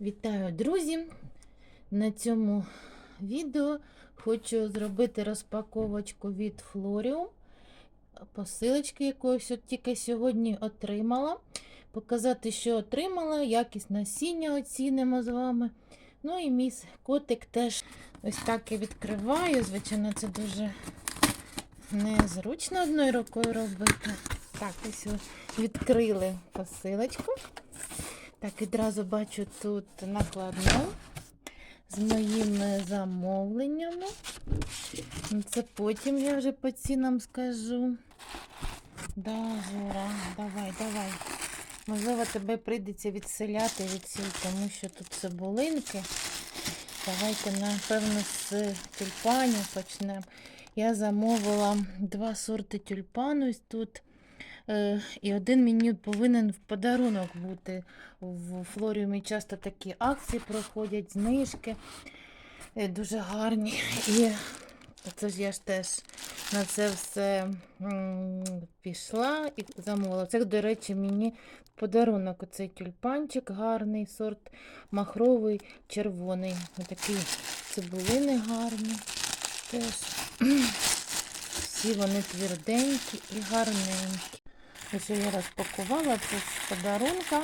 Вітаю, друзі! На цьому відео хочу зробити розпаковочку від Florium. Посилочки якоїсь от тільки сьогодні отримала. Показати, що отримала, якість насіння оцінимо з вами. Ну і мій котик теж ось так і відкриваю. Звичайно, це дуже незручно одною рукою робити. Так, ось відкрили посилочку. Так, відразу бачу тут накладну з моїми замовленнями. Ну, Це потім я вже по цінам скажу. Да, давай, давай. Можливо, тебе прийдеться відселяти від цього, тому що тут цибулинки. Давайте, напевно, з тюльпанів почнемо. Я замовила два сорти тюльпану тут. Е, І один мені повинен в подарунок бути. В Флоріумі часто такі акції проходять, знижки е, дуже гарні. І це ж я ж теж на це все пішла і замовила. Це, до речі, мені подарунок оцей тюльпанчик, гарний сорт махровий, червоний. Отакі цибулини гарні. Теж. Всі вони тверденькі і гарненькі. Ось я розпакувала це з подарунка.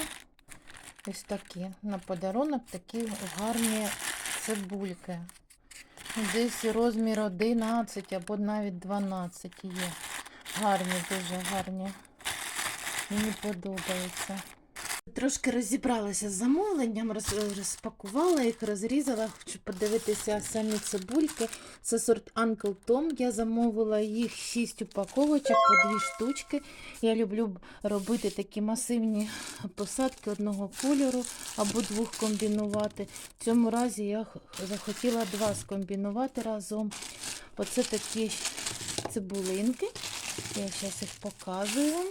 Ось такі. На подарунок такі гарні цибульки. Десь розмір 11 або навіть 12 є. Гарні, дуже гарні. Мені подобається. Трошки розібралася з замовленням, роз- розпакувала їх, розрізала, хочу подивитися самі цибульки. Це сорт Uncle Tom. Я замовила їх 6 упаковочок по 2 штучки. Я люблю робити такі масивні посадки одного кольору або двох комбінувати. В цьому разі я захотіла два скомбінувати разом. Оце такі цибулинки. Я зараз їх показую вам.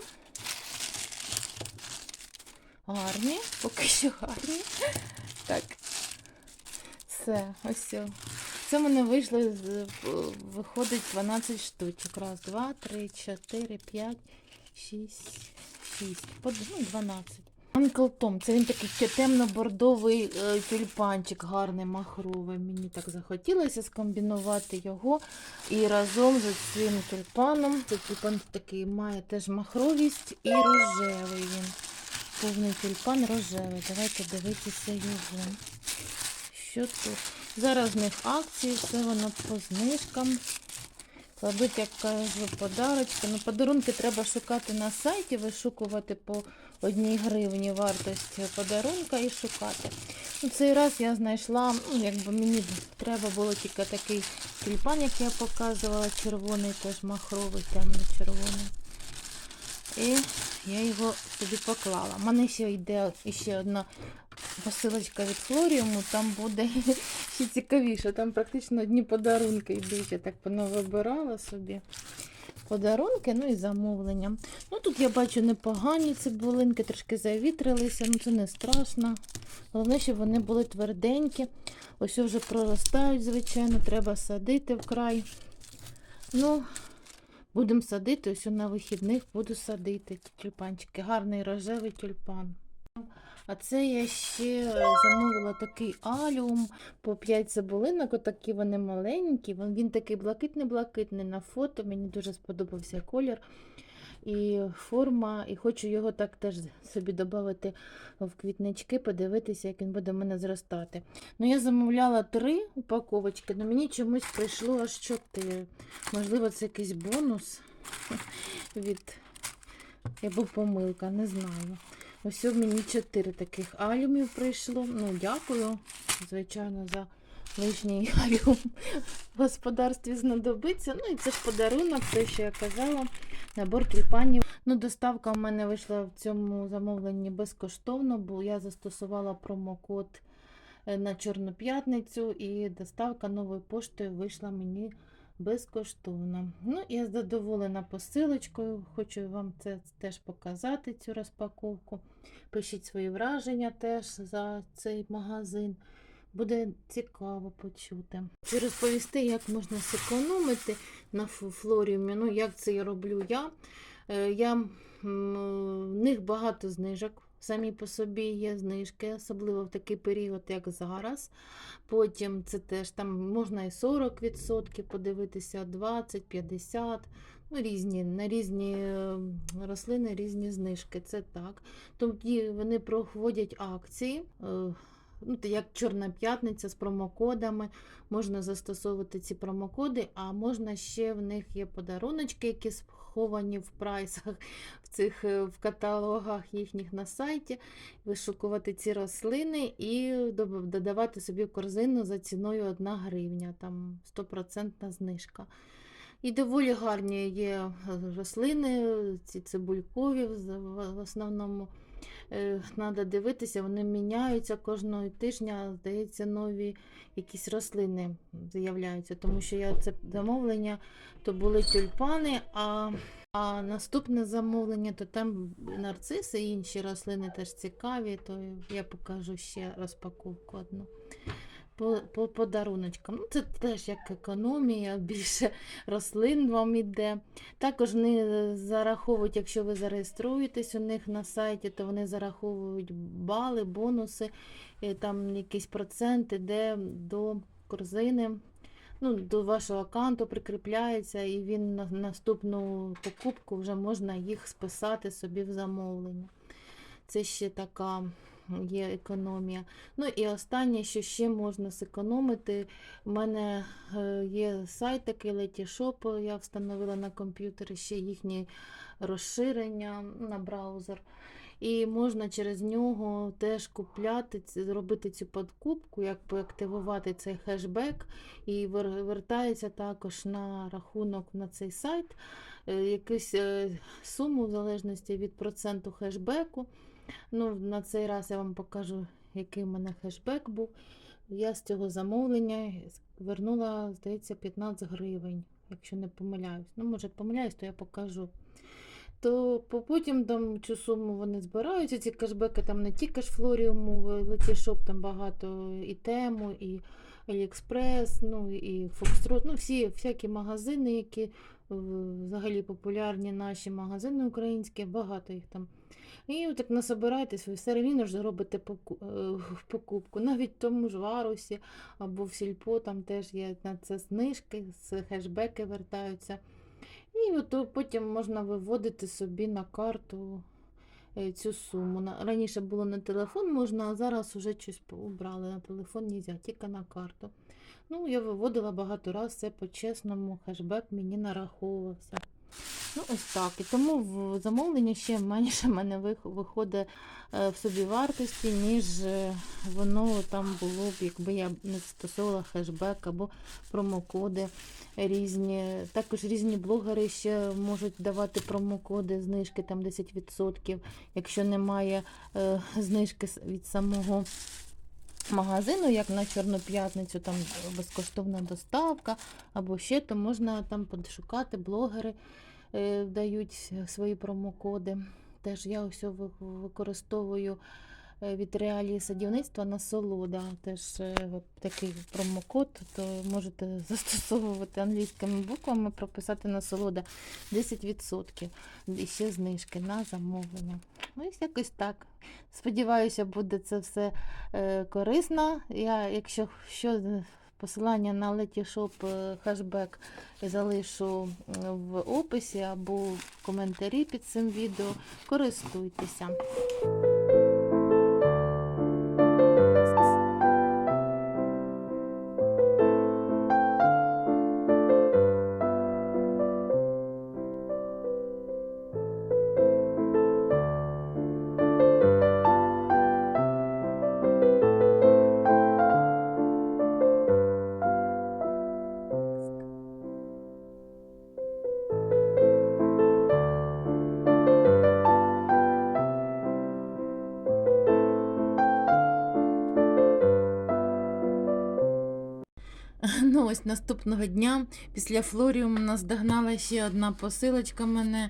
Гарні, поки що гарні. Так. Все, ось. Це в мене вийшло, виходить 12 штучок. Раз, два, три, чотири, п'ять, шість, шість. По- Ну, 12. Uncle Tom, це він такий темно-бордовий е, тюльпанчик, гарний махровий. Мені так захотілося скомбінувати його. І разом з цим тюльпаном, цей тюльпан такий має теж махровість і рожевий він. Повний тюльпан рожевий. Давайте дивитися його. Що тут? Зараз в них акції, все воно по знижкам. Кладуть, як кажу, подарочки. Ну, подарунки треба шукати на сайті, вишукувати по одній гривні вартість подарунка і шукати. Ну, цей раз я знайшла, ну, якби мені треба було тільки такий тюльпан, як я показувала, червоний, теж махровий, темно-червоний. І я його собі поклала. У мене ще йде ще одна посилочка від Флоріуму, там буде ще цікавіше. Там практично одні подарунки йдуть. Я так понавибирала собі подарунки, ну і замовлення. Ну тут я бачу непогані цибулинки, трошки завітрилися, ну це не страшно. Головне, щоб вони були тверденькі. Ось вже проростають, звичайно, треба садити вкрай. Ну, Будемо садити, ось на вихідних буду садити тюльпанчики. Гарний рожевий тюльпан. А це я ще замовила такий аліум по 5 цибулинок, отакі вони маленькі. Він такий блакитний-блакитний на фото. Мені дуже сподобався колір і форма. І хочу його так теж собі додати в квітнички, подивитися, як він буде в мене зростати. Ну, я замовляла три упаковочки, але мені чомусь прийшло аж чотири. Можливо, це якийсь бонус від або помилка, не знаю. Ось мені чотири таких алюмів прийшло. Ну, дякую, звичайно, за лишній алюм в господарстві знадобиться. Ну і це ж подарунок, те, що я казала. Набор тюльпанів. Ну, доставка в мене вийшла в цьому замовленні безкоштовно, бо я застосувала промокод е, на Чорну п'ятницю, і доставка новою поштою вийшла мені безкоштовно. Ну, я задоволена посилочкою, хочу вам це теж показати, цю розпаковку. Пишіть свої враження теж за цей магазин. Буде цікаво почути. Хочу розповісти, як можна зекономити на флоріумі. Ну, як це я роблю я. Е, я в них багато знижок самі по собі є знижки, особливо в такий період, як зараз. Потім це теж там можна і 40% подивитися, 20, 50, ну, різні, на різні е, рослини різні знижки. Це так. Тоді вони проводять акції. Ну, як Чорна п'ятниця з промокодами, можна застосовувати ці промокоди, а можна ще в них є подаруночки, які сховані в прайсах, в цих е, в каталогах їхніх на сайті, вишукувати ці рослини і додавати собі корзину за ціною 1 гривня, там 100% знижка. І доволі гарні є е, рослини, ці цибулькові в основному. Треба дивитися, вони міняються кожного тижня, здається, нові якісь рослини з'являються. Тому що я це замовлення, то були тюльпани, а, а наступне замовлення, то там нарциси і інші рослини теж цікаві, то я покажу ще розпаковку одну. По, по подаруночкам. Ну, це теж як економія, більше рослин вам іде. Також вони зараховують, якщо ви зареєструєтесь у них на сайті, то вони зараховують бали, бонуси, і там якісь проценти, де до корзини, ну, до вашого аккаунту прикріпляється, і він на наступну покупку вже можна їх списати собі в замовлення. Це ще така є економія. Ну і останнє, що ще можна зекономити. У мене е, є сайт такий Letysshop, я встановила на комп'ютері ще їхні розширення на браузер. І можна через нього теж купляти, зробити цю подкупку, якби активувати цей хешбек, і вертається також на рахунок на цей сайт е, якусь е, суму в залежності від проценту хешбеку. Ну, на цей раз я вам покажу, який в мене хешбек був. Я з цього замовлення вернула, здається, 15 гривень, якщо не помиляюсь. Ну, може, помиляюсь, то я покажу. То по- потім там цю суму вони збираються, ці кешбеки там не тільки ж Флоріуму, Letysshop там багато і тему, і Аліекспрес, ну і Фокстрот, ну всі всякі магазини, які взагалі популярні наші магазини українські, багато їх там. І так насобираєтесь, ви все рівно ж зробите е, покупку. Навіть в тому ж варусі або в сільпо там теж є на це знижки, хешбеки вертаються. І от потім можна виводити собі на карту е, цю суму. Раніше було на телефон можна, а зараз вже щось убрали. На телефон нельзя, тільки на карту. Ну, я виводила багато разів, все по-чесному, хешбек мені нараховувався. Ну, ось так. І тому в замовлення ще менше в мене виходить е, в собі вартості, ніж е, воно там було б, якби я не застосовувала хешбек або промокоди різні. Також різні блогери ще можуть давати промокоди, знижки там 10%, якщо немає е, знижки від самого. Магазину, як на Чорну п'ятницю, там безкоштовна доставка, або ще, то можна там подшукати, блогери е, дають свої промокоди. Теж я ось використовую від реалії садівництва насолода. Теж е, такий промокод, то можете застосовувати англійськими буквами, прописати насолода 10% і ще знижки на замовлення. Ну, якось так. Сподіваюся, буде це все е, корисно. Я, якщо що, е, посилання на Letysshop е, хешбек залишу е, в описі або в коментарі під цим відео. Користуйтеся. Ось наступного дня після Флоріуму нас догнала ще одна посилочка мене.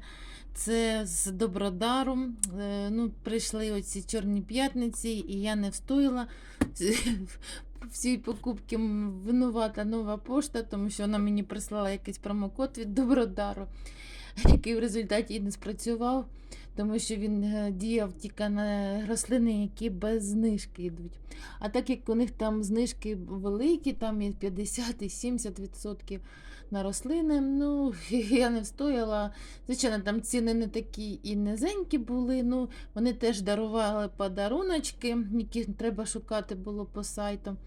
Це з Добродару. Е, Ну, прийшли оці чорні п'ятниці, і я не встояла. В цій покупці винувата нова пошта, тому що вона мені прислала якийсь промокод від Добродару, який в результаті і не спрацював. Тому що він е, діяв тільки на рослини, які без знижки йдуть. А так як у них там знижки великі, там і 50, і 70% на рослини, ну я не встояла. Звичайно, там ціни не такі і низенькі були. Ну, вони теж дарували подаруночки, які треба шукати було по сайту.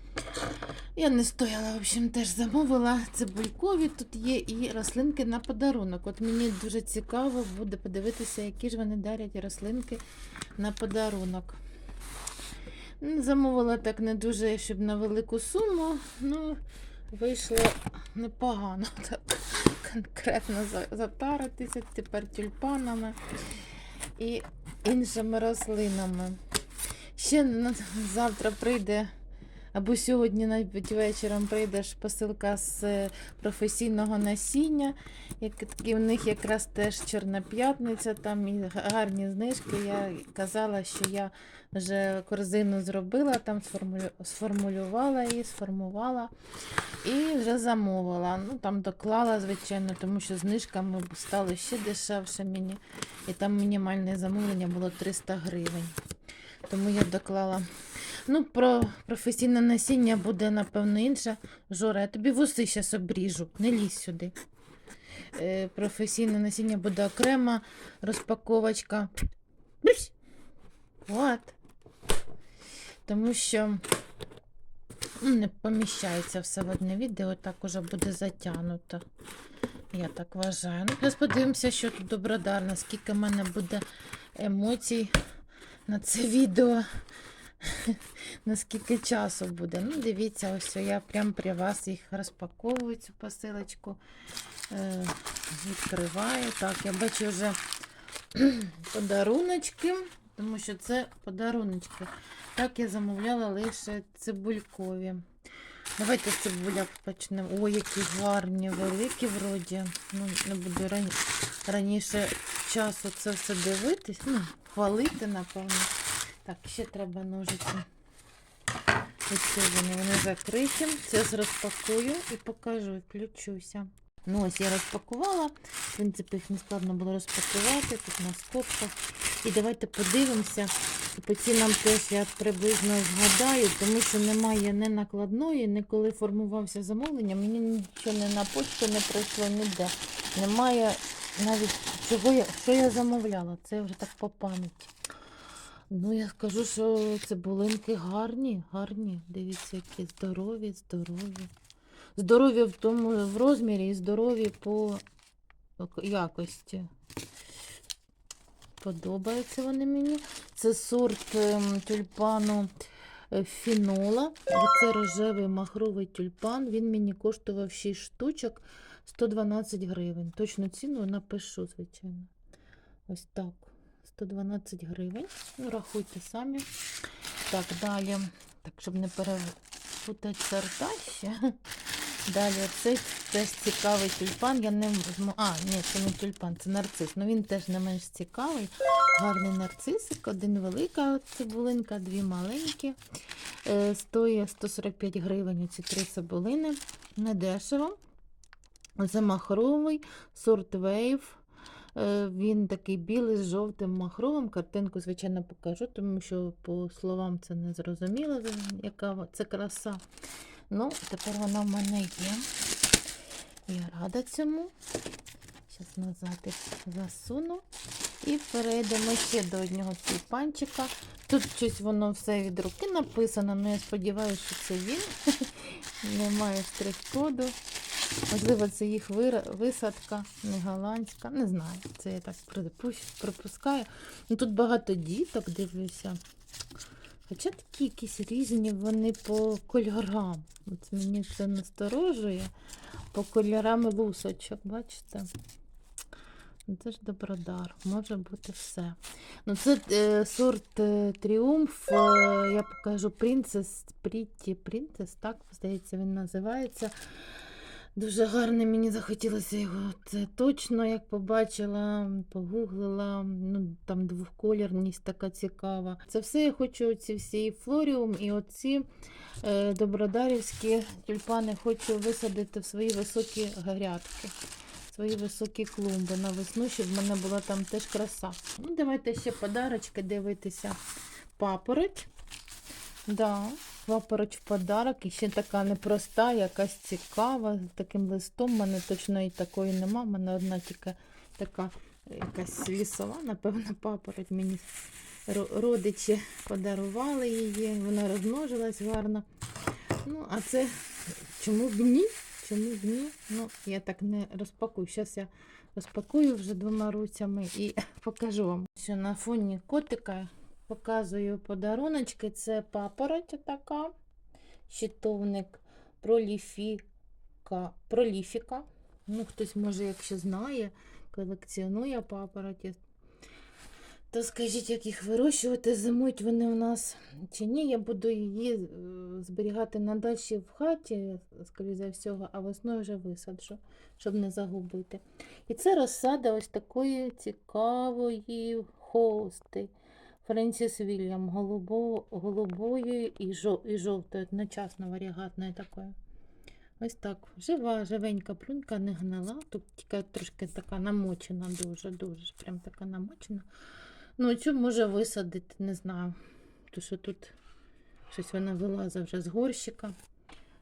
Я не стояла, в общем, теж замовила цибулькові. Тут є і рослинки на подарунок. От мені дуже цікаво буде подивитися, які ж вони дарять рослинки на подарунок. Замовила так не дуже, щоб на велику суму. Ну, вийшло непогано так конкретно за- затаритися тепер тюльпанами і іншими рослинами. Ще завтра прийде, або сьогодні навіть вечором прийде ж посилка з е, професійного насіння. Такі в них якраз теж Чорна п'ятниця, там і гарні знижки. Я казала, що я вже корзину зробила, там сформулю- сформулювала її, сформувала і вже замовила. Ну там доклала, звичайно, тому що знижками стало ще дешевше мені. І там мінімальне замовлення було 300 гривень. Тому я доклала. Ну, про професійне насіння буде, напевно, інше. Жора, я тобі вуси зараз обріжу, не лізь сюди. Е, професійне насіння буде окрема розпаковочка. От. Тому що ну, не поміщається все в одне відео, так уже буде затягнуто. Я так вважаю. Ну, плюс подивимося, що тут добродар, наскільки в мене буде емоцій на це відео. Наскільки часу буде. Ну, дивіться, ось я прямо при вас їх розпаковую, цю посилочку. Е, відкриваю. Так, я бачу вже подаруночки, тому що це подаруночки. Так, я замовляла лише цибулькові. Давайте з цибуля почнемо. Ой, які гарні, великі вроді. Ну, не буду рані... раніше часу це все дивитись. Ну, хвалити, напевно. Так, ще треба ножиці. Ось вони, вони закриті. Зараз розпакую і покажу, включуся. Ну, ось я розпакувала. В принципі, їх не складно було розпакувати. Тут на скобках. І давайте подивимося. По цінам теж я приблизно згадаю, тому що немає не накладної, не коли формувався замовлення. Мені нічого не на почту не прийшло ніде. Немає навіть чого я, що я замовляла. Це вже так по пам'яті. Ну, я скажу, що цибулинки гарні, гарні. Дивіться, які здорові, здорові. Здорові в тому в розмірі і здорові по якості. Подобаються вони мені. Це сорт ем, тюльпану е, фінола. Це рожевий махровий тюльпан. Він мені коштував 6 штучок 112 гривень. Точну ціну напишу, звичайно. Ось так. 112 гривень. Ну, рахуйте самі. Так, далі. Так, щоб не перепутати сорта ще. Далі цей теж цікавий тюльпан. Я не. А, ні, це не тюльпан, це нарцис. Ну він теж не менш цікавий. Гарний нарцисик, один велика цибулинка, дві маленькі. Е, стоїть 145 гривень ці три цибулини. Недешево. Це махровий сорт вейв. Е, Він такий білий з жовтим махровим. Картинку, звичайно, покажу, тому що по словам це не зрозуміло, яка це краса. Ну, тепер вона в мене є. Я рада цьому. Зараз назад засуну. І перейдемо ще до одного тюльпанчика. Тут щось воно все від руки написано, але я сподіваюся, що це він. Немає штрих-коду. Можливо, це їх висадка, не голландська. Не знаю. Це я так припу- припускаю. Ну, тут багато діток, дивлюся. Хоча такі якісь різні вони по кольорам. От мені це насторожує. По кольорам лусочок, бачите? Ну, Це ж добродар, може бути все. Ну, це е, сорт е, Тріумф. Е, я покажу Принцес Прітті Принцес, так, здається, він називається. Дуже гарний, мені захотілося його. Це точно, як побачила, погуглила. Ну, там двохколірність така цікава. Це все я хочу, ці всі і флоріум, і оці е, добродарівські тюльпани хочу висадити в свої високі грядки. свої високі клумби на весну, щоб в мене була там теж краса. Ну, давайте ще подарочки дивитися. Папороть. Да, папороть в подарок. І ще така непроста, якась цікава. З таким листом. У мене точно і такої нема. У мене одна тільки така якась лісова, напевно, папороть. Мені родичі подарували її. Вона розмножилась гарно. Ну, а це чому б ні? Чому б ні? Ну, я так не розпакую. Зараз я розпакую вже двома руцями і покажу вам. Що на фоні котика показую подаруночки. Це папороть така, щитовник проліфіка. проліфіка. Ну, хтось може, якщо знає, колекціонує папороті. То скажіть, як їх вирощувати, зимують вони у нас чи ні. Я буду її е, зберігати на дачі в хаті, скоріше за всього, а весною вже висаджу, щоб не загубити. І це розсада ось такої цікавої хости. Френсіс Вільям, голубо, голубою і, жов, і жовтою, одночасно варігатною такою. Ось так. Жива, живенька плюнка, не гнила. Тут тільки трошки така намочена, дуже-дуже, прям така намочена. Ну, цю може висадити, не знаю. То що тут щось вона вилазить вже з горщика.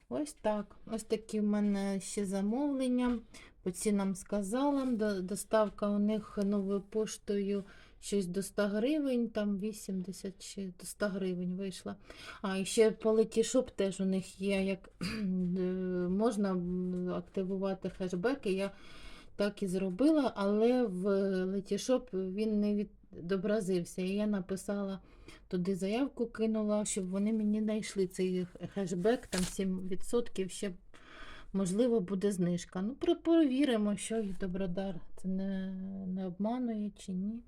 Ось так. Ось такі в мене ще замовлення. По цінам сказала. Доставка у них новою поштою щось до 100 гривень, там 80 чи до 100 гривень вийшла. А і ще Letysshop теж у них є, як е, можна активувати хешбеки. Я так і зробила, але в Letysshop він не відобразився. І я написала туди заявку, кинула, щоб вони мені знайшли цей хешбек, там 7% ще можливо буде знижка. Ну, перевіримо, що і Добродар це не, не обманує чи ні.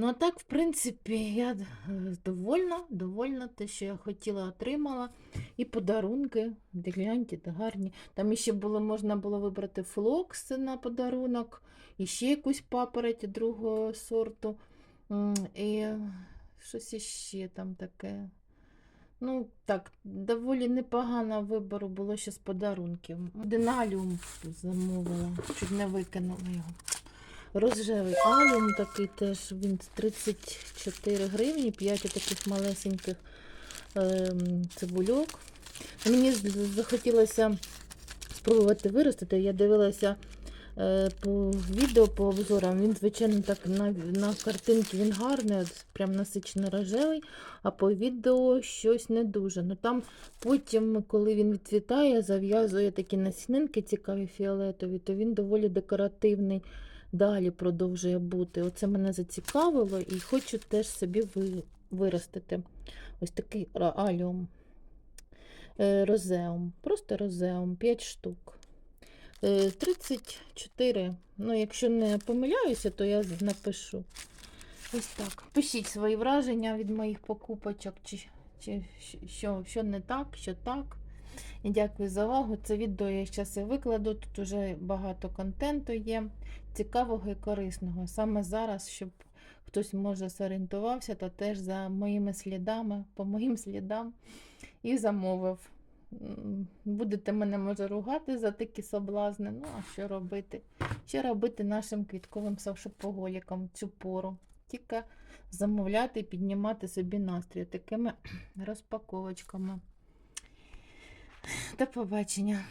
Ну, а так, в принципі, я е, довольна, довольна те, що я хотіла, отримала. І подарунки, гляньте, та гарні. Там іще було, можна було вибрати флокс на подарунок, і ще якусь папороть другого сорту. І щось іще там таке. Ну, так, доволі непогано вибору було ще з подарунків. Диналіум замовила, чуть не викинула його. Розжевий аліум такий теж, він 34 гривні, 5 таких малесеньких ем, цибульок. Мені захотілося спробувати виростити. Я дивилася е, по відео, по обзорам. Він, звичайно, так на, на картинці він гарний, прям насичено рожевий, а по відео щось не дуже. Ну там потім, коли він відцвітає, зав'язує такі насінинки цікаві фіолетові, то він доволі декоративний. Далі продовжує бути. Оце мене зацікавило і хочу теж собі ви- виростити. Ось такий аліум. Е, Розеум. Просто розеум, 5 штук. Е, 34. Ну, якщо не помиляюся, то я напишу. Ось так. Пишіть свої враження від моїх покупочок, чи, чи що, що не так, що так. Дякую за увагу. Це відео я зараз і викладу. Тут вже багато контенту є, цікавого і корисного. Саме зараз, щоб хтось може зорієнтувався, то теж за моїми слідами, по моїм слідам і замовив. Будете мене може ругати за такі соблазни. Ну, а що робити? Що робити нашим квітковим шопоголікам цю пору? Тільки замовляти і піднімати собі настрій такими розпаковочками. До побачення.